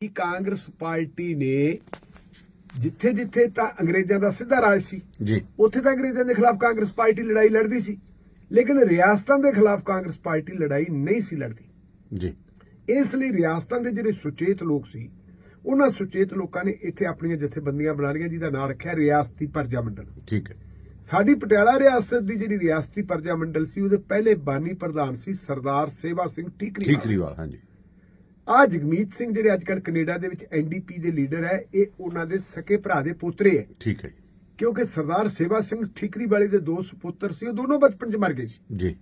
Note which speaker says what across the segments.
Speaker 1: ਕਿ ਕਾਂਗਰਸ ਪਾਰਟੀ ਨੇ ਜਿੱਥੇ ਜਿੱਥੇ ਤਾਂ ਅੰਗਰੇਜ਼ਾਂ ਦਾ ਸਿੱਧਾ ਰਾਜ ਸੀ
Speaker 2: ਜੀ।
Speaker 1: ਉੱਥੇ ਤਾਂ ਅੰਗਰੇਜ਼ਾਂ ਦੇ ਖਿਲਾਫ ਕਾਂਗਰਸ ਪਾਰਟੀ ਲੜਾਈ ਲੜਦੀ ਸੀ ਲੇਕਿਨ ਰਿਆਸਤਾਂ ਦੇ ਖਿਲਾਫ ਕਾਂਗਰਸ ਪਾਰਟੀ ਲੜਾਈ ਨਹੀਂ ਸੀ ਲੜਦੀ।
Speaker 2: ਜੀ।
Speaker 1: ਇਸ ਲਈ ਰਿਆਸਤਾਂ ਦੇ ਜਿਹੜੇ ਸੁਚੇਤ ਲੋਕ ਸੀ ਉਹਨਾਂ ਸੁਚੇਤ ਲੋਕਾਂ ਨੇ ਇੱਥੇ ਆਪਣੀਆਂ ਜਥੇਬੰਦੀਆਂ ਬਣਾ ਲਈਆਂ ਜਿਹਦਾ ਨਾਮ ਰੱਖਿਆ ਰਿਆਸਤੀ ਪਰਜਾ ਮੰਡਲ।
Speaker 2: ਠੀਕ ਹੈ।
Speaker 1: ਸਾਡੀ ਪਟਿਆਲਾ ਰਿਆਸਤ ਦੀ ਜਿਹੜੀ ਰਿਆਸਤੀ ਪਰਜਾ ਮੰਡਲ ਸੀ ਉਹਦੇ ਪਹਿਲੇ ਬਾਨੀ ਪ੍ਰਧਾਨ ਸੀ ਸਰਦਾਰ ਸੇਵਾ ਸਿੰਘ ਠੀਕਰੀ
Speaker 2: ਠੀਕਰੀਵਾਲ। ਹਾਂਜੀ।
Speaker 1: ਆ ਜਗਮੀਤ ਸਿੰਘ ਜਿਹੜੇ ਅੱਜ ਕੱਲ੍ਹ ਕੈਨੇਡਾ ਦੇ ਵਿੱਚ ਐਨਡੀਪੀ ਦੇ ਲੀਡਰ ਹੈ ਇਹ ਉਹਨਾਂ ਦੇ ਸਕੇ ਭਰਾ ਦੇ ਪੋਤਰੇ ਹੈ।
Speaker 2: ਠੀਕ ਹੈ
Speaker 1: ਕਿਉਂਕਿ ਸਰਦਾਰ ਸੇਵਾ ਸਿੰਘ ਠੀਕਰੀ ਵਾਲੇ ਦੇ ਦੋ ਸੁਪੁੱਤਰ ਸੀ ਉਹ ਦੋਨੋਂ ਬਚਪਨ 'ਚ ਮਰ ਗਏ ਸੀ।
Speaker 2: ਜੀ।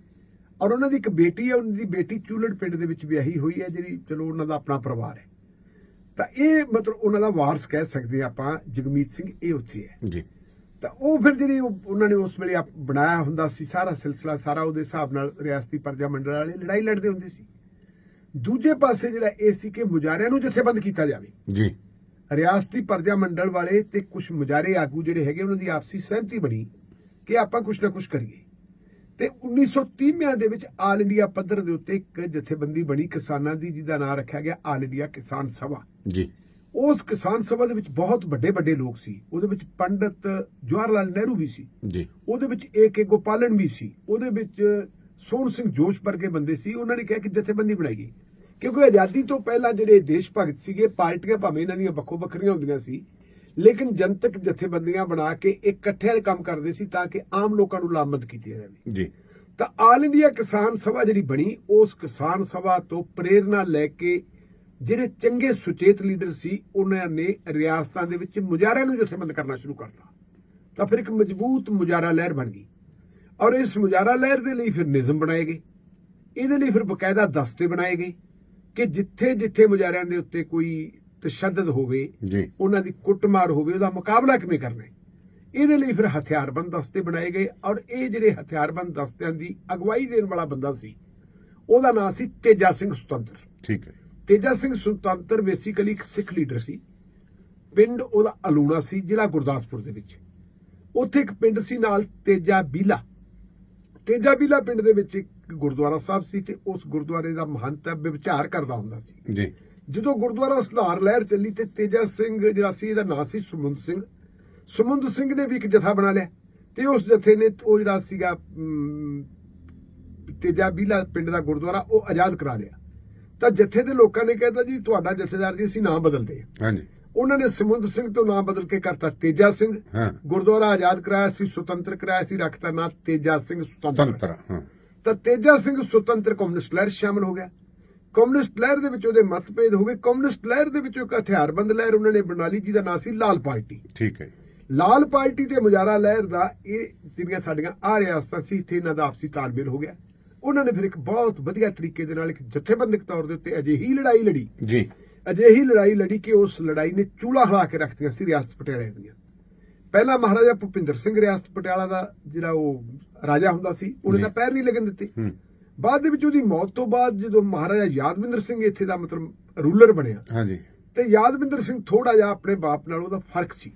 Speaker 1: ਔਰ ਉਹਨਾਂ ਦੀ ਇੱਕ ਬੇਟੀ ਹੈ ਉਹਨਾਂ ਦੀ ਬੇਟੀ ਚੂਲੜ ਪਿੰਡ ਦੇ ਵਿੱਚ ਵਿਆਹੀ ਹੋਈ ਹੈ ਜਿਹੜੀ ਚਲੋ ਉਹਨਾਂ ਦਾ ਆਪਣਾ ਪਰਿਵਾਰ ਹੈ। ਤਾਂ ਇਹ ਮਤਲਬ ਉਹਨਾਂ ਦਾ ਵਾਰਸ ਕਹਿ ਸਕਦੇ ਆਪਾਂ ਜਗਮੀਤ ਸਿੰਘ ਇਹ ਉੱਥੇ ਹੈ।
Speaker 2: ਜੀ।
Speaker 1: ਤਾਂ ਉਹ ਫਿਰ ਜਿਹੜੀ ਉਹ- ਉਹਨਾਂ ਨੇ ਉਸ ਵੇਲੇ ਬਣਾਇਆ ਹੁੰਦਾ ਸੀ ਸਾਰਾ ਸਿਲਸਿਲਾ ਸਾਰਾ ਉਹਦੇ ਹਿਸਾਬ ਨਾਲ ਰਿਆਸਤੀ ਪਰਜਾ ਮੰਡਲ ਵਾਲੇ ਲੜਾਈ ਲੜਦੇ ਹੁੰਦੇ ਸੀ। ਦੂਜੇ ਪਾਸੇ ਜਿਹੜਾ ਇਹ ਸੀ ਕਿ ਮੁਜਾਰਿਆਂ ਨੂੰ ਜਥੇਬੰਦ ਕੀਤਾ ਜਾਵੇ।
Speaker 2: ਜੀ।
Speaker 1: ਰਿਆਸਤੀ ਪਰਜਾ ਮੰਡਲ ਵਾਲੇ ਤੇ ਕੁਝ ਮੁਜਾਰੇ ਆਗੂ ਜਿਹੜੇ ਹੈਗੇ ਉਹਨਾਂ ਦੀ ਆਪਸੀ ਸਹਿਮਤੀ ਬਣੀ ਕਿ ਆਪਾਂ ਕੁਝ ਨਾ ਕੁਝ ਕਰੀਏ। ਤੇ 1930 ਦੇ ਵਿੱਚ ਆਲ ਇੰਡੀਆ ਪੱਧਰ ਦੇ ਉੱਤੇ ਇੱਕ ਜਥੇਬੰਦੀ ਬਣੀ ਕਿਸਾਨਾਂ ਦੀ ਜਿਹਦਾ ਨਾਮ ਰੱਖਿਆ ਗਿਆ ਆਲ ਇੰਡੀਆ ਕਿਸਾਨ ਸਭਾ।
Speaker 2: ਜੀ।
Speaker 1: ਉਸ ਕਿਸਾਨ ਸਭਾ ਦੇ ਵਿੱਚ ਬਹੁਤ ਵੱਡੇ ਵੱਡੇ ਲੋਕ ਸੀ। ਉਹਦੇ ਵਿੱਚ ਪੰਡਤ ਜਵਾਹਰ ਲਾਲ ਨਹਿਰੂ ਵੀ ਸੀ।
Speaker 2: ਜੀ।
Speaker 1: ਉਹਦੇ ਵਿੱਚ ਏ ਕੇ ਗੋਪਾਲਨ ਵੀ ਸੀ। ਉਹਦੇ ਵਿੱਚ ਸੋਹਣ ਸਿੰਘ ਜੋਸ਼ ਵਰਗੇ ਬੰਦੇ ਸੀ ਉਹਨਾਂ ਨੇ ਕਿਹਾ ਕਿ ਜਥੇਬੰਦੀ ਬਣਾਈ ਗਈ। ਕਿਉਂਕਿ ਆਜ਼ਾਦੀ ਤੋਂ ਪਹਿਲਾਂ ਜਿਹੜੇ ਦੇਸ਼ ਭਗਤ ਸੀਗੇ ਪਾਰਟੀਆਂ ਭਾਵੇਂ ਇਹਨਾਂ ਦੀਆਂ ਵੱਖੋ ਵੱਖਰੀਆਂ ਹੁੰਦੀਆਂ ਸੀ ਲੇਕਿਨ ਜਨਤਕ ਜਥੇਬੰਦੀਆਂ ਬਣਾ ਕੇ ਇਕੱਠਿਆਂ ਕੰਮ ਕਰਦੇ ਸੀ ਤਾਂ ਕਿ ਆਮ ਲੋਕਾਂ ਨੂੰ ਲਾਮਤ ਕੀਤੀ ਜਾਵੇ।
Speaker 2: ਜੀ।
Speaker 1: ਤਾਂ ਆਲ ਇੰਡੀਆ ਕਿਸਾਨ ਸਭਾ ਜਿਹੜੀ ਬਣੀ ਉਸ ਕਿਸਾਨ ਸਭਾ ਤੋਂ ਪ੍ਰੇਰਣਾ ਲੈ ਕੇ ਜਿਹੜੇ ਚੰਗੇ ਸੁਚੇਤ ਲੀਡਰ ਸੀ ਉਹਨਾਂ ਨੇ ਰਿਆਸਤਾਂ ਦੇ ਵਿੱਚ ਮੁਜਾਰਿਆਂ ਨੂੰ ਜਥੇਬੰਦ ਕਰਨਾ ਸ਼ੁਰੂ ਕਰਤਾ। ਤਾਂ ਫਿਰ ਇੱਕ ਮਜ਼ਬੂਤ ਮੁਜਾਰਾ ਲਹਿਰ ਬਣ ਗਈ। ਔਰ ਇਸ ਮੁਜਾਰਾ ਲਹਿਰ ਦੇ ਲਈ ਫਿਰ ਨਿਯਮ ਬਣਾਏ ਗਏ। ਇਹਦੇ ਲਈ ਫਿਰ ਬਕਾਇਦਾ ਦਸਤੇ ਬਣਾਏ ਗਏ ਕਿ ਜਿੱਥੇ ਜਿੱਥੇ ਮੁਜਾਰਿਆਂ ਦੇ ਉੱਤੇ ਕੋਈ ਤਸ਼ੱਦਦ ਹੋਵੇ ਉਹਨਾਂ ਦੀ ਕੁੱਟਮਾਰ ਹੋਵੇ ਉਹਦਾ ਮੁਕਾਬਲਾ ਕਿਵੇਂ ਕਰਨਾ ਇਹਦੇ ਲਈ ਫਿਰ ਹਥਿਆਰਬੰਦ ਦਸਤੇ ਬਣਾਏ ਗਏ ਔਰ ਇਹ ਜਿਹੜੇ ਹਥਿਆਰਬੰਦ ਦਸਤਿਆਂ ਦੀ ਅਗਵਾਈ ਦੇਣ ਵਾਲਾ ਬੰਦਾ ਸੀ ਉਹਦਾ ਨਾਮ ਸੀ ਤੇਜਾ ਸਿੰਘ ਸੁਤੰਤਰ।
Speaker 2: ਠੀਕ ਹੈ।
Speaker 1: ਤੇਜਾ ਸਿੰਘ ਸੁਤੰਤਰ ਬੇਸਿਕਲੀ ਇੱਕ ਸਿੱਖ ਲੀਡਰ ਸੀ। ਪਿੰਡ ਉਹਦਾ ਅਲੂਣਾ ਸੀ ਜ਼ਿਲ੍ਹਾ ਗੁਰਦਾਸਪੁਰ ਦੇ ਵਿੱਚ। ਉੱਥੇ ਇੱਕ ਪਿੰਡ ਸੀ ਨਾਲ ਤੇਜਾ ਬੀਲਾ। ਤੇਜਾ ਬੀਲਾ ਪਿੰਡ ਦੇ ਵਿੱਚ ਇੱਕ ਗੁਰਦੁਆਰਾ ਸਾਹਿਬ ਸੀ ਤੇ ਉਸ ਗੁਰਦੁਆਰੇ ਦਾ ਮਹੰਤ ਵਿਚਾਰ ਕਰਦਾ ਹੁੰਦਾ ਸੀ।
Speaker 2: ਜੀ।
Speaker 1: ਜਦੋਂ ਗੁਰਦੁਆਰਾ ਸੁਧਾਰ ਲਹਿਰ ਚੱਲੀ ਤੇ ਤੇਜਾ ਸਿੰਘ ਜਿਹੜਾ ਸੀ ਇਹਦਾ ਨਾਂ ਸੀ ਸੁਮੰਦ ਸਿੰਘ। ਸੁਮੰਦ ਸਿੰਘ ਨੇ ਵੀ ਇੱਕ ਜਥਾ ਬਣਾ ਲਿਆ ਤੇ ਉਸ ਜਥੇ ਨੇ ਉਹ ਜਿਹੜਾ ਸੀਗਾ ਤੇਜਾ ਬੀਲਾ ਪਿੰਡ ਦਾ ਗੁਰਦੁਆਰਾ ਉਹ ਆਜ਼ਾਦ ਕਰਾ ਲਿਆ। ਤਾਂ ਜਥੇ ਦੇ ਲੋਕਾਂ ਨੇ ਕਹਿਤਾ ਜੀ ਤੁਹਾਡਾ ਜਥੇਦਾਰ ਜੀ ਅਸੀਂ ਨਾਮ ਬਦਲਦੇ ਹਾਂ।
Speaker 2: ਹਾਂਜੀ।
Speaker 1: ਉਹਨਾਂ ਨੇ ਸੁਮੰਦ ਸਿੰਘ ਤੋਂ ਨਾਮ ਬਦਲ ਕੇ ਕਰਤਾ ਤੇਜਾ ਸਿੰਘ। ਗੁਰਦੁਆਰਾ ਆਜ਼ਾਦ ਕਰਾਇਆ ਸੀ ਸੁਤੰਤਰ ਕਰਾਇਆ ਸੀ ਰੱਖਤਾ ਨਾਂ ਤੇਜਾ ਸਿੰਘ ਸੁਤੰਤਰ। ਤਾਂ ਤੇਜਾ ਸਿੰਘ ਸੁਤੰਤਰ ਕਮਿਊਨਿਸਟ ਲਹਿਰ ਸ਼ਾਮਲ ਹੋ ਗਿਆ। ਕਮਿਊਨਿਸਟ ਲਹਿਰ ਦੇ ਵਿੱਚ ਉਹਦੇ ਮਤਭੇਦ ਹੋ ਗਏ। ਕਮਿਊਨਿਸਟ ਲਹਿਰ ਦੇ ਵਿੱਚ ਇੱਕ ਹਥਿਆਰਬੰਦ ਲਹਿਰ ਉਹਨਾਂ ਨੇ ਬਣਾ ਲਈ ਜਿਹਦਾ ਨਾਂ ਸੀ ਲਾਲ ਪਾਰਟੀ।
Speaker 2: ਠੀਕ ਹੈ।
Speaker 1: ਲਾਲ ਪਾਰਟੀ ਤੇ ਮੁਜਾਰਾ ਲਹਿਰ ਦਾ ਇਹ ਜਿਹੜੀਆਂ ਸਾਡੀਆਂ ਆ ਰਿਆਸਤਾਂ ਸੀ ਇੱਥੇ ਇਹਨਾਂ ਦਾ ਆਪਸੀ ਤਾਲਮੇਲ ਹੋ ਗਿਆ। ਉਹਨਾਂ ਨੇ ਫਿਰ ਇੱਕ ਬਹੁਤ ਵਧੀਆ ਤਰੀਕੇ ਦੇ ਨਾਲ ਇੱਕ ਜਥੇਬੰਦਕ ਤੌਰ ਦੇ ਉੱਤੇ ਅਜਿਹੀ ਲੜਾਈ ਲੜੀ।
Speaker 2: ਜੀ।
Speaker 1: ਅਜਿਹੀ ਲੜਾਈ ਲੜੀ ਕਿ ਉਸ ਲੜਾਈ ਨੇ ਚੂਲਾ ਹਿਲਾ ਕੇ ਰੱਖਤੀਆਂ ਸੀ ਰਿਆਸਤ ਪਟਿਆਲਾ ਦੀਆਂ। ਪਹਿਲਾ ਮਹਾਰਾਜਾ ਭੁਪਿੰਦਰ ਸਿੰਘ ਰਿਆਸਤ ਪਟਿਆਲਾ ਦਾ ਜਿਹੜਾ ਉਹ ਰਾਜਾ ਹੁੰਦਾ ਸੀ ਉਹਨੇ। ਤਾਂ ਪੈਰ ਨਹੀਂ ਲੱਗਣ ਦਿੱਤੇ। ਬਾਅਦ ਦੇ ਵਿੱਚ ਉਹਦੀ ਮੌਤ ਤੋਂ ਬਾਅਦ ਜਦੋਂ ਮਹਾਰਾਜਾ ਯਾਦਵਿੰਦਰ ਸਿੰਘ ਇੱਥੇ ਦਾ ਮਤਲਬ ਰੂਲਰ ਬਣਿਆ
Speaker 2: ਹਾਂਜੀ।
Speaker 1: ਤੇ ਯਾਦਵਿੰਦਰ ਸਿੰਘ ਥੋੜਾ ਜਿਹਾ ਆਪਣੇ ਬਾਪ ਨਾਲ ਉਹਦਾ ਫ਼ਰਕ ਸੀ।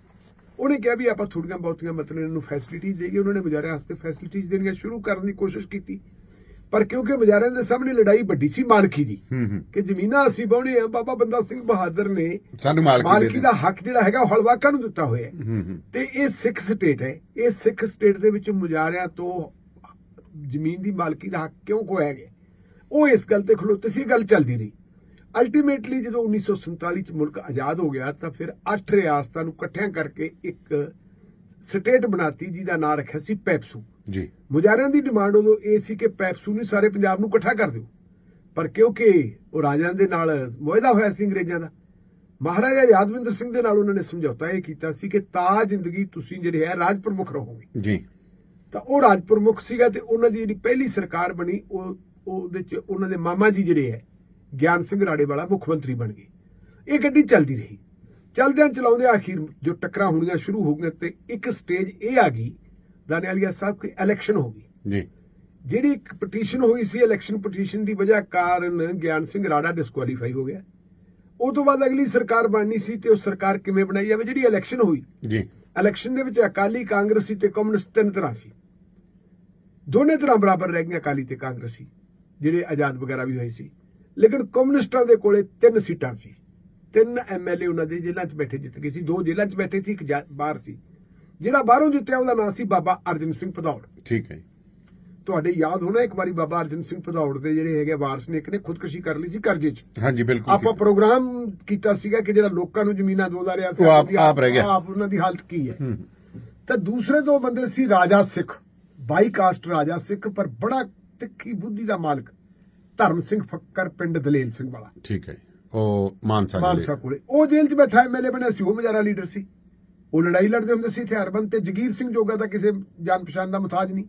Speaker 1: ਉਹਨੇ ਕਿਹਾ ਵੀ ਆਪਾਂ ਥੋੜੀਆਂ ਬਹੁਤੀਆਂ ਮਤਲਬ ਇਹਨੂੰ ਫੈਸਿਲਿਟੀਜ਼ ਦੇਈਏ ਉਹਨਾਂ ਨੇ ਮੁਜਾਰਿਆਂ ਵਾਸਤੇ ਫੈਸਿਲਿਟੀਜ਼ ਦੇਣੀਆਂ ਸ਼ੁਰੂ ਕਰਨ ਦੀ ਕੋਸ਼ਿਸ਼ ਕੀਤੀ। ਪਰ ਕਿਉਂਕਿ ਮੁਜਾਰਿਆਂ ਦੇ ਸਾਹਮਣੇ ਲੜਾਈ ਵੱਡੀ ਸੀ ਮਾਲਕੀ ਦੀ ਕਿ ਜ਼ਮੀਨਾਂ ਅਸੀਂ ਬਾਉਣੀ ਆ ਬਾਬਾ ਬੰਦਾ ਸਿੰਘ ਬਹਾਦਰ ਨੇ
Speaker 2: ਸਾਨੂੰ ਮਾਲਕੀ ਦੇ
Speaker 1: ਮਾਲਕੀ
Speaker 2: ਦਿਓ।
Speaker 1: ਦਾ ਹੱਕ ਜਿਹੜਾ ਹੈਗਾ ਉਹ ਹਲਵਾਕਾਂ ਨੂੰ ਦਿੱਤਾ ਹੋਇਆ ਤੇ ਇਹ ਸਿੱਖ ਸਟੇਟ ਹੈ। ਇਹ ਸਿੱਖ ਸਟੇਟ ਦੇ ਵਿੱਚ ਮੁਜਾਰਿਆਂ ਤੋਂ ਜ਼ਮੀਨ ਦੀ ਮਾਲਕੀ ਦਾ ਹੱਕ ਕਿਉਂ ਖੋਇਆ ਗਿਆ? ਉਹ ਇਸ ਗੱਲ ਤੇ ਖਲੋਤੇ ਸੀ ਗੱਲ ਚੱਲਦੀ ਰਹੀ। ਅਲਟੀਮੇਟਲੀ ਜਦੋਂ 1947 ਚ ਮੁਲਕ ਆਜ਼ਾਦ ਹੋ ਗਿਆ ਤਾਂ ਫਿਰ ਅੱਠ ਰਿਆਸਤਾਂ ਨੂੰ ਇਕੱਠਿਆਂ ਕਰਕੇ ਇੱਕ ਸਟੇਟ ਬਣਾਤੀ ਜਿਹਦਾ ਨਾਂ ਰੱਖਿਆ ਸੀ ਪੈਪਸੂ।
Speaker 2: ਜੀ।
Speaker 1: ਮੁਜਾਰਿਆਂ ਦੀ ਡਿਮਾਂਡ ਉਦੋਂ ਇਹ ਸੀ ਕਿ ਪੈਪਸੂ ਨੇ ਸਾਰੇ ਪੰਜਾਬ ਨੂੰ ਇਕੱਠਾ ਕਰ ਦਿਓ। ਪਰ ਕਿਉਂਕਿ ਉਹ ਰਾਜਿਆਂ ਦੇ ਨਾਲ ਮੁਆਇਦਾ ਹੋਇਆ ਸੀ ਅੰਗਰੇਜ਼ਾਂ ਦਾ ਮਹਾਰਾਜਾ ਯਾਦਵਿੰਦਰ ਸਿੰਘ ਦੇ ਨਾਲ ਉਹਨਾਂ ਨੇ ਸਮਝੌਤਾ ਇਹ ਕੀਤਾ ਸੀ ਕਿ ਤਾ ਜ਼ਿੰਦਗੀ ਤੁਸੀਂ ਜਿਹੜੇ ਹੈ ਰਾਜ ਪ੍ਰਮੁੱਖ ਰਹੋਗੇ।
Speaker 2: ਜੀ।
Speaker 1: ਤਾਂ ਉਹ ਰਾਜ ਪ੍ਰਮੁੱਖ ਸੀਗਾ ਤੇ ਉਹਨਾਂ ਦੀ ਜਿਹੜੀ ਪਹਿਲੀ ਸਰਕਾਰ ਬਣੀ ਉਹ ਉਹਦੇ ਚ ਉਹਨਾਂ ਦੇ ਮਾਮਾ ਜੀ ਜਿਹੜੇ ਹੈ ਗਿਆਨ ਸਿੰਘ ਰਾੜੇ ਵਾਲਾ ਮੁੱਖ ਮੰਤਰੀ ਬਣ ਗਏ। ਇਹ ਗੱਡੀ ਚੱਲਦੀ ਰਹੀ। ਚੱਲਦਿਆਂ ਚਲਾਉਂਦੇ ਆਖਿਰ ਜੋ ਟੱਕਰਾਂ ਹੋਣੀਆਂ ਸ਼ੁਰੂ ਹੋ ਗਈਆਂ ਤੇ ਇੱਕ ਸਟੇਜ ਇਹ ਆ ਗਈ ਦਾਨੇਵਾਲੀਆ ਸਾਹਿਬ ਕਿ ਇਲੈਕਸ਼ਨ ਹੋ ਗਈ
Speaker 2: ਜੀ
Speaker 1: ਜਿਹੜੀ ਇੱਕ ਪਟੀਸ਼ਨ ਹੋਈ ਸੀ ਇਲੈਕਸ਼ਨ ਪਟੀਸ਼ਨ ਦੀ ਵਜ੍ਹਾ ਕਾਰਨ ਗਿਆਨ ਸਿੰਘ ਰਾੜਾ ਡਿਸਕੁਆਲੀਫਾਈ ਹੋ ਗਿਆ ਉਹ ਤੋਂ ਬਾਅਦ ਅਗਲੀ ਸਰਕਾਰ ਬਣਨੀ ਸੀ ਤੇ ਉਹ ਸਰਕਾਰ ਕਿਵੇਂ ਬਣਾਈ ਜਾਵੇ ਜਿਹੜੀ ਇਲੈਕਸ਼ਨ ਹੋਈ
Speaker 2: ਜੀ
Speaker 1: ਇਲੈਕਸ਼ਨ ਦੇ ਵਿੱਚ ਅਕਾਲੀ ਕਾਂਗਰਸੀ ਤੇ ਕਮਿਊਨਿਸਟ ਤਿੰਨ ਤਰ੍ਹਾਂ ਸੀ ਦੋਨੇ ਤਰ੍ਹਾਂ ਬਰਾਬਰ ਰਹਿ ਗਈਆਂ ਅਕਾਲੀ ਤੇ ਕਾਂਗਰਸੀ ਜਿਹੜੇ ਆਜ਼ਾਦ ਵਗੈਰਾ ਵੀ ਹੋਏ ਸੀ ਲੇਕਿਨ ਕਮਿਊਨਿਸਟਾਂ ਦੇ ਕੋਲੇ ਤਿੰਨ ਸੀਟਾਂ ਸੀ ਤਿੰਨ ਐਮਐਲਏ ਉਹਨਾਂ ਦੇ ਜੇਲ੍ਹਾਂ 'ਚ ਬੈਠੇ ਜਿੱਤ ਗਏ ਸੀ ਦੋ ਜੇਲ੍ਹਾਂ 'ਚ ਬੈਠੇ ਸੀ ਇੱਕ ਬਾਹਰ ਸੀ ਜਿਹੜਾ ਬਾਹਰੋਂ ਜਿੱਤਿਆ ਉਹਦਾ ਨਾਮ ਸੀ ਬਾਬਾ ਅਰਜਨ ਸਿੰਘ ਭਦੌੜ।
Speaker 2: ਠੀਕ ਹੈ।
Speaker 1: ਤੁਹਾਡੇ ਯਾਦ ਹੋਣਾ ਇੱਕ ਵਾਰੀ ਬਾਬਾ ਅਰਜਨ ਸਿੰਘ ਭਦੌੜ ਦੇ ਜਿਹੜੇ ਹੈਗੇ ਵਾਰਸ ਨੇ ਇੱਕ ਨੇ ਖੁਦਕੁਸ਼ੀ ਕਰ ਲਈ ਸੀ ਕਰਜ਼ੇ 'ਚ।
Speaker 2: ਹਾਂਜੀ ਬਿਲਕੁਲ
Speaker 1: ਆਪਾਂ। ਪ੍ਰੋਗਰਾਮ ਕੀਤਾ ਸੀਗਾ ਕਿ ਜਿਹੜਾ ਲੋਕਾਂ ਨੂੰ ਜ਼ਮੀਨਾਂ ਦੋਦਾ ਰਿਹਾ ਸੀ
Speaker 2: ਆਪ- ਆਪ ਰਹਿ ਗਿਆ।
Speaker 1: ਆਪ ਉਹਨਾਂ ਦੀ ਹਾਲਤ ਕੀ ਹੈ? ਤਾਂ ਦੂਸਰੇ ਦੋ ਬੰਦੇ ਸੀ ਰਾਜਾ ਸਿੱਖ। ਬਾਈ ਕਾਸਟ ਰਾਜਾ ਸਿੱਖ ਪਰ ਬੜਾ ਤਿੱਖੀ ਬੁੱਧੀ ਦਾ ਮਾਲਕ ਧਰਮ ਸਿੰਘ ਫੱਕਰ ਪਿੰਡ ਦਲੇਲ ਸਿੰਘ ਵਾਲਾ।
Speaker 2: ਠੀਕ ਹੈ। ਉਹ ਮਾਨਸਾ
Speaker 1: ਕੋਲੇ। ਉਹ ਜੇਲ੍ਹ 'ਚ ਬੈਠਾ ਐਮਐਲਏ ਬਣਿਆ ਸੀ ਉਹ ਮਜਾਰਾ ਲੀਡਰ ਸੀ। ਉਹ ਲੜਾਈ ਲੜਦੇ ਹੁੰਦੇ ਸੀ ਹਥਿਆਰਬੰਦ ਤੇ ਜਗੀਰ ਸਿੰਘ ਜੋਗਾ ਦਾ ਕਿਸੇ ਜਾਣ ਪਛਾਣ ਦਾ ਮੁਤਾਜ ਨਹੀਂ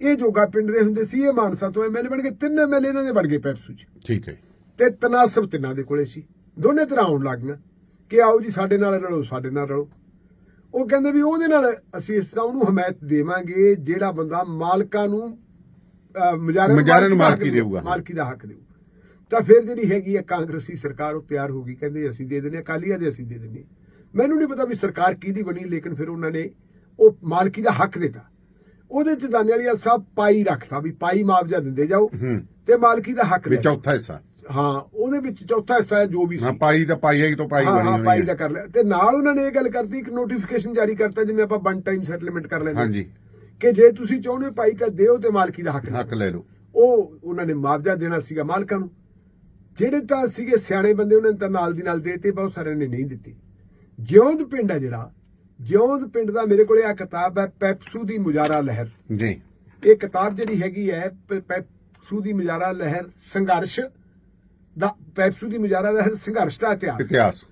Speaker 1: ਇਹ ਜੋਗਾ ਪਿੰਡ ਦੇ ਹੁੰਦੇ ਸੀ ਇਹ ਮਾਨਸਾ ਤੋਂ ਐਮਐਲਏ ਬਣ ਗਏ ਤਿੰਨ ਐਮਐਲਏ ਇਹਨਾਂ ਦੇ ਬਣ ਗਏ ਪੈਪਸੂ 'ਚ
Speaker 2: ਠੀਕ ਹੈ।
Speaker 1: ਤੇ ਤਨਾਸਬ ਤਿੰਨਾਂ ਦੇ ਕੋਲੇ ਸੀ ਦੋਨੇ ਤਰ੍ਹਾਂ ਆਉਣ ਲੱਗ ਗਈਆਂ ਕਿ ਆਓ ਜੀ ਸਾਡੇ ਨਾਲ ਰਲੋ ਸਾਡੇ ਨਾਲ ਰਲੋ ਉਹ ਕਹਿੰਦੇ ਵੀ ਉਹਦੇ ਨਾਲ ਅਸੀਂ ਇਸ ਤਰ੍ਹਾਂ ਉਹਨੂੰ ਹਮਾਇਤ ਦੇਵਾਂਗੇ ਜਿਹੜਾ ਬੰਦਾ ਮਾਲਕਾਂ ਨੂੰ ਅਹ, ਮੁਜਾਰਿਆਂ
Speaker 2: ਮੁਜਾਰਿਆਂ ਨੂੰ
Speaker 1: ਦਾ ਹੱਕ
Speaker 2: ਮਾਲਕੀ ਦੇਊਗਾ।
Speaker 1: ਮਾਲਕੀ ਦਾ ਹੱਕ ਦੇਊ ਤਾਂ ਫਿਰ ਜਿਹੜੀ ਹੈਗੀ ਹੈ ਕਾਂਗਰਸੀ ਸਰਕਾਰ ਉਹ ਤਿਆਰ ਹੋ ਗਈ ਕਹਿੰਦੇ ਅਸੀਂ ਦੇ ਦਿੰਦੇ ਅਕਾਲੀਆਂ ਦੇ ਅਸੀਂ ਦੇ ਦਿੰਦੇ। ਮੈਨੂੰ ਨਹੀਂ ਪਤਾ ਵੀ ਸਰਕਾਰ ਕਿਹਦੀ ਬਣੀ ਲੇਕਿਨ ਫਿਰ ਉਹਨਾਂ ਨੇ ਉਹ ਮਾਲਕੀ ਦਾ ਹੱਕ ਦਿੱਤਾ। ਉਹਦੇ ਚ ਦਾਨੇ ਵਾਲੀਆ ਸਾਹਿਬ ਪਾਈ ਰੱਖਤਾ ਵੀ ਪਾਈ ਮੁਆਵਜ਼ਾ ਦਿੰਦੇ ਜਾਓ
Speaker 2: ਹੂੰ।
Speaker 1: ਤੇ ਮਾਲਕੀ ਦਾ ਹੱਕ
Speaker 2: ਵੀ
Speaker 1: ਲੈ। ਜਾਓ।
Speaker 2: ਚੌਥਾ ਹਿੱਸਾ।
Speaker 1: ਹਾਂ ਉਹਦੇ ਵਿੱਚ ਚੌਥਾ ਹਿੱਸਾ ਹੈ ਜੋ ਵੀ
Speaker 2: ਹਾਂ
Speaker 1: ਸੀ।
Speaker 2: ਪਾਈ ਤਾਂ ਪਾਈ ਆਈ ਤੋਂ ਪਾਈ
Speaker 1: ਹਾਂ
Speaker 2: ਬਣੀ
Speaker 1: ਹਾਂ ਪਾਈ
Speaker 2: ਹੈ।
Speaker 1: ਦਾ ਕਰ ਲਿਆ। ਤੇ ਨਾਲ ਉਹਨਾਂ ਨੇ ਇਹ ਗੱਲ ਕਰਤੀ ਇੱਕ ਨੋਟੀਫਿਕੇਸ਼ਨ ਜਾਰੀ ਕਰਤਾ ਜਿਵੇਂ ਆਪਾਂ ਵਨ ਟਾਈਮ ਸੈਟਲਮੈਂਟ ਕਰ ਲੈਂਦੇ
Speaker 2: ਹਾਂਜੀ।
Speaker 1: ਕਿ ਜੇ ਤੁਸੀਂ ਚਾਹੁੰਦੇ ਹੋ ਪਾਈ ਤਾਂ ਦਿਓ ਤੇ ਮਾਲਕੀ ਦਾ ਹੱਕ
Speaker 2: ਹੱਕ ਲੈ ਲਓ।
Speaker 1: ਉਹ ਉਹਨਾਂ ਨੇ ਮੁਆਵਜ਼ਾ ਦੇਣਾ ਸੀਗਾ ਮਾਲਕਾਂ ਨੂੰ। ਜਿਹੜੇ ਤਾਂ ਸੀਗੇ ਸਿਆਣੇ ਬੰਦੇ ਉਹਨਾਂ ਨੇ ਤਾਂ ਨਾਲ ਦੀ ਨਾਲ ਦੇਤੇ ਬਹੁਤ ਸਾਰਿਆਂ ਨੇ ਨਹੀਂ ਦਿੱਤੀ। ਜਿਉਂਦ ਪਿੰਡ ਹੈ ਜਿਹੜਾ ਜਿਉਂਦ ਪਿੰਡ ਦਾ ਮੇਰੇ ਕੋਲੇ ਆ ਕਿਤਾਬ ਹੈ ਪੈਪਸੂ ਦੀ ਮੁਜਾਰਾ ਲਹਿਰ।
Speaker 2: ਜੀ।
Speaker 1: ਇਹ ਕਿਤਾਬ ਜਿਹੜੀ ਹੈਗੀ ਹੈ ਪੈਪਸੂ ਦੀ ਮੁਜਾਰਾ ਲਹਿਰ ਸੰਘਰਸ਼ ਦਾ ਪੈਪਸੂ ਦੀ ਮੁਜਾਰਾ ਲਹਿਰ ਸੰਘਰਸ਼ ਦਾ ਇਤਿਹਾਸ।
Speaker 2: ਇਤਿਹਾਸ।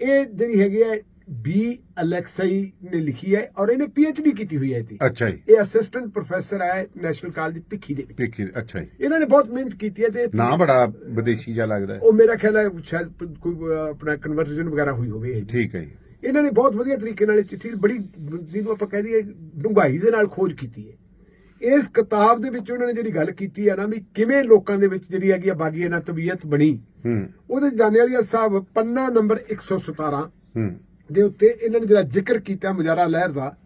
Speaker 1: ਇਹ ਜਿਹੜੀ ਹੈਗੀ ਹੈ ਬੀ ਅਲੈਕਸਾਈ ਨੇ ਲਿਖੀ ਹੈ ਔਰ ਇਹਨੇ ਡੀ ਕੀਤੀ ਹੋਈ ਹੈ ਇਹਦੀ
Speaker 2: ਅੱਛਾ ਜੀ।
Speaker 1: ਇਹ ਅਸਿਸਟੈਂਟ ਪ੍ਰੋਫੈਸਰ ਹੈ ਨੈਸ਼ਨਲ ਕਾਲਜ ਭਿੱਖੀ ਦੇ
Speaker 2: ਪੀਖੀ ਅੱਛਾ ਜੀ।
Speaker 1: ਇਹਨਾਂ ਨੇ ਬਹੁਤ ਮਿਹਨਤ ਕੀਤੀ ਹੈ ਤੇ
Speaker 2: ਨਾਂ ਬੜਾ ਵਿਦੇਸ਼ੀ ਜਿਹਾ ਲੱਗਦਾ ਹੈ।
Speaker 1: ਉਹ ਮੇਰਾ ਖਿਆਲ ਹੈ ਸ਼ਾਇਦ ਕੋਈ ਆਪਣਾ ਕਨਵਰਜਨ ਵਗੈਰਾ ਹੋਈ ਹੋਵੇ।
Speaker 2: ਠੀਕ ਹੈ ਜੀ।
Speaker 1: ਇਹਨਾਂ ਨੇ ਬਹੁਤ ਵਧੀਆ ਤਰੀਕੇ ਨਾਲ ਚਿੱਠੀ ਬੜੀ ਜਿਹਨੂੰ ਆਪਾਂ ਕਹਿ ਦਈਏ ਡੂੰਘਾਈ ਦੇ ਨਾਲ ਖੋਜ ਕੀਤੀ ਹੈ। ਇਸ ਕਿਤਾਬ ਦੇ ਵਿੱਚ ਉਹਨਾਂ ਨੇ ਜਿਹੜੀ ਗੱਲ ਕੀਤੀ ਹੈ ਨਾ ਵੀ ਕਿਵੇਂ ਲੋਕਾਂ ਦੇ ਵਿੱਚ ਜਿਹੜੀ ਹੈਗੀ ਆ ਬਾਗੀ ਇਹਨਾਂ ਤਬੀਅਤ ਬਣੀ।
Speaker 2: ਹੂੰ।
Speaker 1: ਉਹਦੇ ਜਾਣੇ ਵਾਲੀ ਸਾਹਿਬ ਪੰਨਾ ਨੰਬਰ 117
Speaker 2: ਹੂੰ।
Speaker 1: ਦੇ ਉੱਤੇ ਇਹਨਾਂ ਨੇ ਜਿਹੜਾ ਜ਼ਿਕਰ ਕੀਤਾ ਮੁਜਾਰਾ ਲਹਿਰ ਦਾ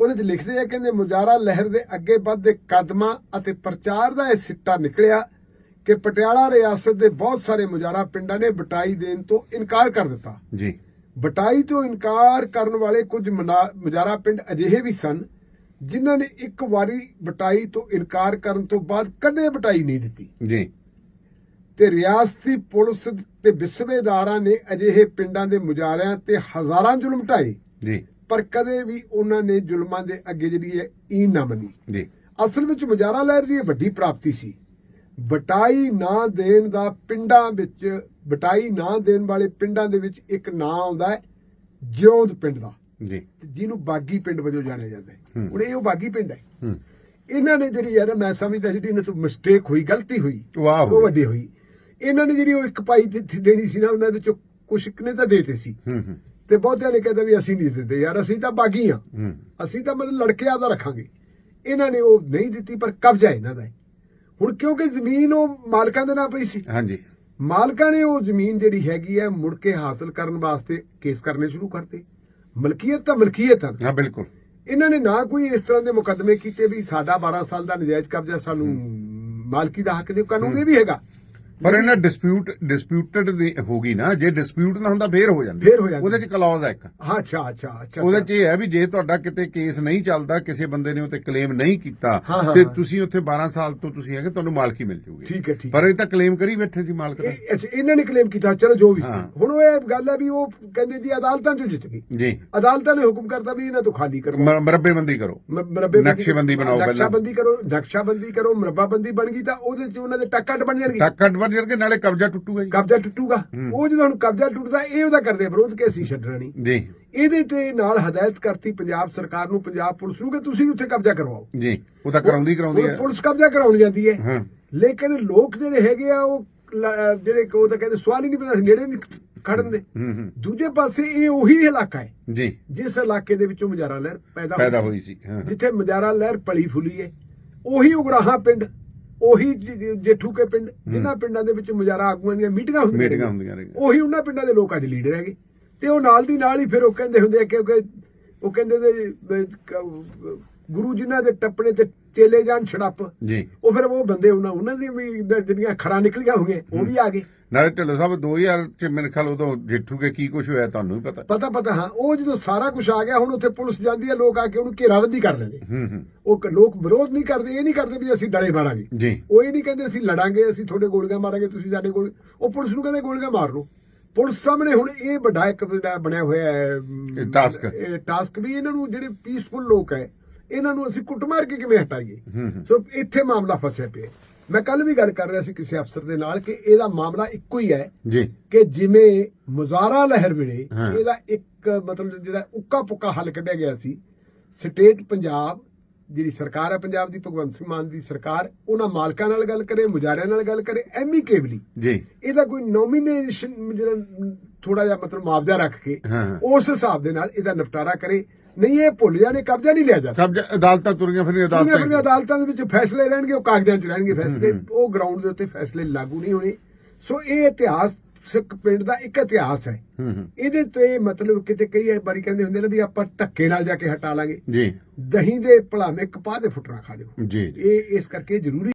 Speaker 1: ਉਹਦੇ 'ਚ ਲਿਖਦੇ ਆ ਕਹਿੰਦੇ ਮੁਜਾਰਾ ਲਹਿਰ ਦੇ ਅੱਗੇ ਵੱਧਦੇ ਕਦਮਾਂ ਅਤੇ ਪ੍ਰਚਾਰ ਦਾ ਇਹ ਸਿੱਟਾ ਨਿਕਲਿਆ ਕਿ ਪਟਿਆਲਾ ਰਿਆਸਤ ਦੇ ਬਹੁਤ ਸਾਰੇ ਮੁਜਾਰਾ ਪਿੰਡਾਂ ਨੇ ਬਟਾਈ ਦੇਣ ਤੋਂ ਇਨਕਾਰ ਕਰ ਦਿੱਤਾ।
Speaker 2: ਜੀ।
Speaker 1: ਬਟਾਈ ਤੋਂ ਇਨਕਾਰ ਕਰਨ ਵਾਲੇ ਕੁਝ ਮੁਜਾਰਾ ਪਿੰਡ ਅਜਿਹੇ ਵੀ ਸਨ ਜਿਨ੍ਹਾਂ ਨੇ ਇੱਕ ਵਾਰੀ ਬਟਾਈ ਤੋਂ ਇਨਕਾਰ ਕਰਨ ਤੋਂ ਬਾਅਦ ਕਦੇ ਬਟਾਈ ਨਹੀਂ ਦਿੱਤੀ।
Speaker 2: ਜੀ।
Speaker 1: ਤੇ ਰਿਆਸਤੀ ਪੁਲਿਸ ਤੇ ਵਿਸਵੇਦਾਰਾਂ ਨੇ ਅਜਿਹੇ ਪਿੰਡਾਂ ਦੇ ਮੁਜਾਰਿਆਂ ਤੇ ਹਜ਼ਾਰਾਂ ਜ਼ੁਲਮ ਢਾਏ।
Speaker 2: ਜੀ।
Speaker 1: ਪਰ ਕਦੇ ਵੀ ਉਹਨਾਂ ਨੇ ਜ਼ੁਲਮਾਂ ਦੇ ਅੱਗੇ ਜਿਹੜੀ ਹੈ ਈਨ ਨਾ ਮੰਨੀ।
Speaker 2: ਜੀ।
Speaker 1: ਅਸਲ ਵਿੱਚ ਮੁਜਾਰਾ ਲਹਿਰ ਦੀ ਵੱਡੀ ਪ੍ਰਾਪਤੀ ਸੀ। ਬਟਾਈ ਨਾ ਦੇਣ ਦਾ ਪਿੰਡਾਂ ਵਿੱਚ ਬਟਾਈ ਨਾ ਦੇਣ ਵਾਲੇ ਪਿੰਡਾਂ ਦੇ ਵਿੱਚ ਇੱਕ ਨਾਂ ਆਉਂਦਾ ਹੈ ਜਿਉਂਦ ਪਿੰਡ ਦਾ।
Speaker 2: ਜੀ।
Speaker 1: ਜਿਹਨੂੰ ਬਾਗੀ ਪਿੰਡ ਵਜੋਂ ਜਾਣਿਆ ਜਾਂਦਾ ਹੈ। ਹੁਣ ਇਹ ਉਹ ਬਾਗੀ ਪਿੰਡ ਹੈ। ਇਹਨਾਂ ਨੇ ਜਿਹੜੀ ਯਾਰ ਮੈਂ ਸਮਝਦਾ ਜਿਹੜੀ ਇਹਨਾਂ ਤੋਂ ਮਿਸਟੇਕ ਹੋਈ ਗਲਤੀ ਹੋਈ।
Speaker 2: ਵਾਹ
Speaker 1: ਉਹ ਵੱਡੀ ਹੋਈ। ਇਹਨਾਂ ਨੇ ਜਿਹੜੀ ਉਹ ਇੱਕ ਪਾਈ ਦੇਣੀ ਸੀ ਨਾ ਉਹਨਾਂ ਵਿੱਚੋਂ ਕੁਛ ਕੁ ਨੇ ਤਾਂ ਦੇਤੇ ਸੀ। ਤੇ ਬਹੁਤਿਆਂ ਨੇ ਕਹਿੰਦਾ ਵੀ ਅਸੀਂ ਨਹੀਂ ਦਿੰਦੇ ਯਾਰ ਅਸੀਂ ਤਾਂ ਬਾਗੀ ਆ। ਅਸੀਂ ਤਾਂ ਮਤਲਬ ਲੜਕੇ ਆਪਦਾ ਰੱਖਾਂਗੇ। ਇਹਨਾਂ ਨੇ ਉਹ ਨਹੀਂ ਦਿੱਤੀ ਪਰ ਕਬਜ਼ਾ ਇਹਨਾਂ ਦਾ ਹੁਣ ਕਿਉਂਕਿ ਜ਼ਮੀਨ ਉਹ ਮਾਲਕਾਂ ਦੇ ਨਾਂ ਪਈ ਸੀ।
Speaker 2: ਹਾਂਜੀ।
Speaker 1: ਮਾਲਕਾਂ ਨੇ ਉਹ ਜ਼ਮੀਨ ਜਿਹੜੀ ਹੈਗੀ ਹੈ ਮੁੜ ਕੇ ਹਾਸਲ ਕਰਨ ਵਾਸਤੇ ਕੇਸ ਕਰਨੇ ਸ਼ੁਰੂ ਕਰਤੇ। ਮਲਕੀਅਤ ਤਾਂ ਮਲਕੀਅਤ ਆ
Speaker 2: ਹਾਂ ਬਿਲਕੁਲ।
Speaker 1: ਇਹਨਾਂ ਨੇ ਨਾ ਕੋਈ ਇਸ ਤਰ੍ਹਾਂ ਦੇ ਮੁਕੱਦਮੇ ਕੀਤੇ ਵੀ ਸਾਡਾ 12 ਸਾਲ ਦਾ ਨਜਾਇਜ਼ ਕਬਜ਼ਾ ਸਾਨੂੰ ਮਾਲਕੀ ਦਾ ਹੱਕ ਦੇ ਕਾਨੂੰਨ ਇਹ ਵੀ ਹੈਗਾ
Speaker 2: ਪਰ ਇਹਨਾਂ ਡਿਸਪਿਊਟ ਡਿਸਪਿਊਟਡ ਹੋ ਗਈ ਨਾ ਜੇ ਡਿਸਪਿਊਟ ਨਾ ਹੁੰਦਾ ਫੇਰ ਹੋ ਜਾਂਦੀ
Speaker 1: ਫੇਰ ਹੋ ਜਾਂਦੀ।
Speaker 2: ਉਹਦੇ ਚ ਕਲੌਜ਼ ਹੈ ਇੱਕ।
Speaker 1: ਹਾਂ ਅੱਛਾ ਅੱਛਾ ਅੱਛਾ
Speaker 2: ਉਹਦੇ ਚ ਇਹ ਹੈ ਵੀ ਜੇ ਤੁਹਾਡਾ ਕਿਤੇ ਕੇਸ ਨਹੀਂ ਚੱਲਦਾ ਕਿਸੇ ਬੰਦੇ ਨੇ ਉੱਤੇ ਕਲੇਮ ਨਹੀਂ ਕੀਤਾ
Speaker 1: ਹਾਂ, ਹਾਂ,
Speaker 2: ਤੇ
Speaker 1: ਹਾਂ।
Speaker 2: ਤੁਸੀਂ ਉੱਥੇ 12 ਸਾਲ ਤੋਂ ਤੁਸੀਂ ਹੈਗੇ ਤੁਹਾਨੂੰ ਮਾਲਕੀ ਮਿਲ ਜੂਗੀ।
Speaker 1: ਠੀਕ ਹੈ, ਠੀਕ
Speaker 2: ਪਰ ਇਹ ਤਾਂ ਕਲੇਮ ਕਰੀ ਬੈਠੇ ਸੀ ਮਾਲਕ ਦਾ
Speaker 1: ਇਹ- ਅੱਛਾ, ਇਹਨਾਂ ਨੇ ਕਲੇਮ ਕੀਤਾ ਚਲੋ ਜੋ ਵੀ ਸੀ।
Speaker 2: ਹਾਂ।
Speaker 1: ਹੁਣ ਉਹ ਇਹ ਗੱਲ ਹੈ ਵੀ ਉਹ ਕਹਿੰਦੇ ਜੀ ਅਦਾਲਤਾਂ ਚੋਂ ਜਿੱਤ ਗਈ।
Speaker 2: ਜੀ।
Speaker 1: ਅਦਾਲਤਾਂ ਨੇ ਹੁਕਮ ਕਰਤਾ ਵੀ ਇਹਨਾਂ ਤੋਂ ਖਾਲੀ ਕਰੋ।
Speaker 2: ਮ- ਮਰੱਬੇਬੰਦੀ ਕਰੋ।
Speaker 1: ਮ-
Speaker 2: ਨਕਸ਼ੇਬੰਦੀ ਬਣਾਓ ਪਹਿਲਾਂ।
Speaker 1: ਨਕਸ਼ਾਬੰਦੀ ਕਰੋ ਨਕਸ਼ਾਬੰਦੀ ਕਰੋ ਮਰੱਬਾਬੰਦੀ ਬਣ ਗਈ ਤਾਂ ਉਹਦੇ ਚ ਉਹਨਾਂ ਦੇ ਟੱਕਟ ਬਣ ਜਾਣਗੇ।
Speaker 2: ਟੱਕ ਕੱਟ ਵੱਜ ਕੇ ਨਾਲੇ ਕਬਜ਼ਾ ਟੁੱਟੂਗਾ ਜੀ।
Speaker 1: ਕਬਜ਼ਾ ਟੁੱਟੂਗਾ। ਉਹ ਜਦੋਂ ਹੁਣ ਕਬਜ਼ਾ ਟੁੱਟਦਾ ਇਹ ਉਹਦਾ ਕਰਦੇ ਆ ਵਿਰੋਧ ਕਿ ਅਸੀਂ ਛੱਡਣਾ ਨਹੀਂ।
Speaker 2: ਜੀ।
Speaker 1: ਇਹਦੇ ਤੇ ਨਾਲ ਹਦਾਇਤ ਕਰਤੀ ਪੰਜਾਬ ਸਰਕਾਰ ਨੂੰ ਪੰਜਾਬ ਪੁਲਿਸ ਨੂੰ ਕਿ ਤੁਸੀਂ ਉੱਥੇ ਕਬਜ਼ਾ ਕਰਵਾਓ।
Speaker 2: ਜੀ ਉਹ ਤਾਂ ਕਰਾਉਂਦੀ ਕਰਾਉਂਦੀ ਹੈ।
Speaker 1: ਪੁਲਿਸ ਕਬਜ਼ਾ ਕਰਾਉਣ ਜਾਂਦੀ ਹੈ। ਲੇਕਿਨ ਲੋਕ ਜਿਹੜੇ ਹੈਗੇ ਆ ਉਹ ਜਿਹੜੇ ਕੋ ਤਾਂ ਕਹਿੰਦੇ ਸਵਾਲ ਹੀ ਨਹੀਂ ਪਤਾ ਨੇੜੇ ਨਹੀਂ ਖੜਨ ਦੇ। ਦੂਜੇ ਪਾਸੇ ਇਹ ਉਹੀ ਇਲਾਕਾ ਹੈ
Speaker 2: ਜੀ।
Speaker 1: ਜਿਸ ਇਲਾਕੇ ਦੇ ਵਿੱਚੋਂ ਮੁਜਾਰਾ ਲਹਿਰ ਪੈਦਾ।
Speaker 2: ਹੋਈ ਸੀ।
Speaker 1: ਜਿੱਥੇ ਮੁਜਾਰਾ ਲਹਿਰ ਪਲੀ ਫੁੱਲੀ ਹੈ। ਉਹੀ ਉਗਰਾਹਾਂ ਪਿੰਡ ਉਹੀ ਜੇਠੂ ਕੇ ਪਿੰਡ ਜਿਨ੍ਹਾਂ ਪਿੰਡਾਂ ਦੇ ਵਿੱਚ ਮੁਜਾਰਾ ਆਗੂਆਂ ਦੀਆਂ ਮੀਟਿੰਗਾਂ ਹੁੰਦੀਆਂ
Speaker 2: ਮੀਟਿੰਗਾਂ। ਹੁੰਦੀਆਂ ਰਹੀਆਂ।
Speaker 1: ਉਹੀ ਉਹਨਾਂ ਪਿੰਡਾਂ ਦੇ ਲੋਕਾਂ ਦੇ ਲੀਡਰ ਹੈਗੇ। ਤੇ ਉਹ ਨਾਲ ਦੀ ਨਾਲ ਹੀ ਫਿਰ ਉਹ ਕਹਿੰਦੇ ਹੁੰਦੇ ਆ ਕਿਉਂਕਿ ਉਹ ਕਹਿੰਦੇ ਕ- ਗੁਰੂ ਜਿਨ੍ਹਾਂ ਦੇ ਟੱਪਣੇ ਤੇ ਚੇਲੇ ਜਾਣ ਛੜੱਪ।
Speaker 2: ਜੀ।
Speaker 1: ਉਹ ਫਿਰ ਉਹ ਬੰਦੇ ਉਹਨਾਂ ਉਹਨਾਂ ਦੀ ਵੀ ਜਿਹੜੀਆਂ ਖਰਾ ਨਿਕਲੀਆਂ ਹੋਈਆਂ ਉਹ ਵੀ ਆ ਗਏ।
Speaker 2: ਨਾਲੇ ਢਿੱਲੋਂ ਸਾਹਿਬ 2000 ਚ ਮੇਰੇ ਖਿਆਲ ਉਦੋਂ ਜੇਠੂ ਕੇ ਕੀ ਕੁਝ ਹੋਇਆ ਤੁਹਾਨੂੰ ਵੀ ਪਤਾ?
Speaker 1: ਪਤਾ ਪਤਾ ਹਾਂ। ਉਹ ਜਦੋਂ ਸਾਰਾ ਕੁਝ ਆ ਗਿਆ ਹੁਣ ਉੱਥੇ ਪੁਲਿਸ ਜਾਂਦੀ ਹੈ ਲੋਕ ਆ ਕੇ ਉਹਨੂੰ ਘੇਰਾਬੰਦੀ ਕਰ ਲੈਂਦੇ।
Speaker 2: ਹੂੰ ਹੂੰ।
Speaker 1: ਉਹ ਲੋਕ ਵਿਰੋਧ ਨਹੀਂ ਕਰਦੇ ਇਹ ਨਹੀਂ ਕਰਦੇ ਵੀ ਅਸੀਂ ਡਲੇ ਮਾਰਾਂਗੇ।
Speaker 2: ਜੀ।
Speaker 1: ਉਹ ਇਹ ਨਹੀਂ ਕਹਿੰਦੇ ਅਸੀਂ ਲੜਾਂਗੇ ਅਸੀਂ ਤੁਹਾਡੇ ਗੋਲੀਆਂ ਮਾਰਾਂਗੇ ਤੁਸੀਂ ਸਾਡੇ ਗੋਲੀ ਉਹ ਪੁਲਿਸ ਨੂੰ ਕਹਿੰਦੇ ਗੋਲੀਆਂ ਮਾਰ ਲਓ। ਪੁਲਿਸ ਸਾਹਮਣੇ ਹੁਣ ਇਹ ਵੱਡਾ ਇੱਕ ਜਿਹੜਾ ਬਣਿਆ ਹੋਇਆ ਹੈ
Speaker 2: task।
Speaker 1: ਇਹ ਟਾਸਕ ਵੀ ਇਹਨਾਂ ਨੂੰ ਜਿਹੜੇ ਪੀਸਫੁਲ ਲੋਕ ਹੈ ਇਹਨਾਂ ਨੂੰ ਅਸੀਂ ਕੁੱਟਮਾਰ ਕੇ ਕਿਵੇਂ ਹਟਾਈਏ ਸੋ ਇੱਥੇ ਮਾਮਲਾ ਫਸਿਆ ਪਿਆ। ਮੈਂ ਕੱਲ ਵੀ ਗੱਲ ਕਰ ਰਿਹਾ ਸੀ ਕਿਸੇ ਅਫਸਰ ਦੇ ਨਾਲ ਕਿ ਇਹਦਾ ਮਾਮਲਾ ਇੱਕੋ ਹੀ ਹੈ
Speaker 2: ਜੀ
Speaker 1: ਕਿ ਜਿਵੇਂ ਮੁਜ਼ਾਰਾ ਲਹਿਰ ਵੇਲੇ। ਇਹਦਾ ਇੱਕ ਮਤਲਬ ਜਿਹੜਾ ਉੱਕਾ ਪੁੱਕਾ ਹੱਲ ਕੱਢਿਆ ਗਿਆ ਸੀ ਸਟੇਟ ਪੰਜਾਬ ਜਿਹੜੀ ਸਰਕਾਰ ਹੈ ਪੰਜਾਬ ਦੀ ਭਗਵੰਤ ਸਿੰਘ ਮਾਨ ਦੀ ਸਰਕਾਰ ਉਹਨਾਂ ਮਾਲਕਾਂ ਨਾਲ ਗੱਲ ਕਰੇ ਮੁਜਾਰਿਆਂ ਨਾਲ ਗੱਲ ਕਰੇ ਐਮੀਕੇਬਲੀ
Speaker 2: ਜੀ।
Speaker 1: ਇਹਦਾ ਕੋਈ ਨੋਮੀਨੇਸ਼ਨ ਜਿਹੜਾ ਥੋੜਾ ਜਿਹਾ ਮਤਲਬ ਮੁਆਵਜ਼ਾ ਰੱਖ ਕੇ। ਉਸ ਹਿਸਾਬ ਦੇ ਨਾਲ ਇਹਦਾ ਨਿਪਟਾਰਾ ਕਰੇ। ਨਹੀਂ ਇਹ ਭੁੱਲ ਜਾਣੇ ਕਬਜ਼ਾ ਨਹੀਂ ਲਿਆ ਜਾ
Speaker 2: ਸਭ ਅਦਾਲਤਾਂ ਤੁਰੀਆਂ ਫਿਰ
Speaker 1: ਜਿਹੜੀਆਂ ਆਪਣੀਆਂ
Speaker 2: ਅਦਾਲਤਾਂ
Speaker 1: ਅਦਾਲਤਾਂ ਦੇ ਵਿੱਚ ਫੈਸਲੇ ਰਹਿਣਗੇ ਉਹ ਕਾਗਜ਼ਾਂ 'ਚ ਰਹਿਣਗੇ ਫੈਸਲੇ। ਉਹ ਗਰਾਊਂਡ ਦੇ ਉੱਤੇ ਫੈਸਲੇ ਲਾਗੂ ਨਹੀਂ ਹੋਣੇ। ਸੋ ਇਹ ਇਤਿਹਾਸ ਸਿੱਖ ਪਿੰਡ ਦਾ ਇੱਕ ਇਤਿਹਾਸ
Speaker 2: ਹੈ।
Speaker 1: ਇਹਦੇ ਤੇ ਮਤਲਬ ਕਿਤੇ ਕਈ ਵਾਰੀ ਕਹਿੰਦੇ ਹੁੰਦੇ ਨੇ ਵੀ ਆਪਾਂ ਧੱਕੇ ਨਾਲ ਜਾ ਕੇ ਹਟਾ ਲਾਂਗੇ।
Speaker 2: ਜੀ।
Speaker 1: ਦਹੀਂ ਦੇ ਭਲਾਵੇਂ ਕਪਾਹ ਦੇ ਫੁੱਟਣਾ ਖਾ ਲਿਓ।
Speaker 2: ਜੀ।
Speaker 1: ਇਹ ਇਸ ਕਰਕੇ ਜ਼ਰੂਰੀ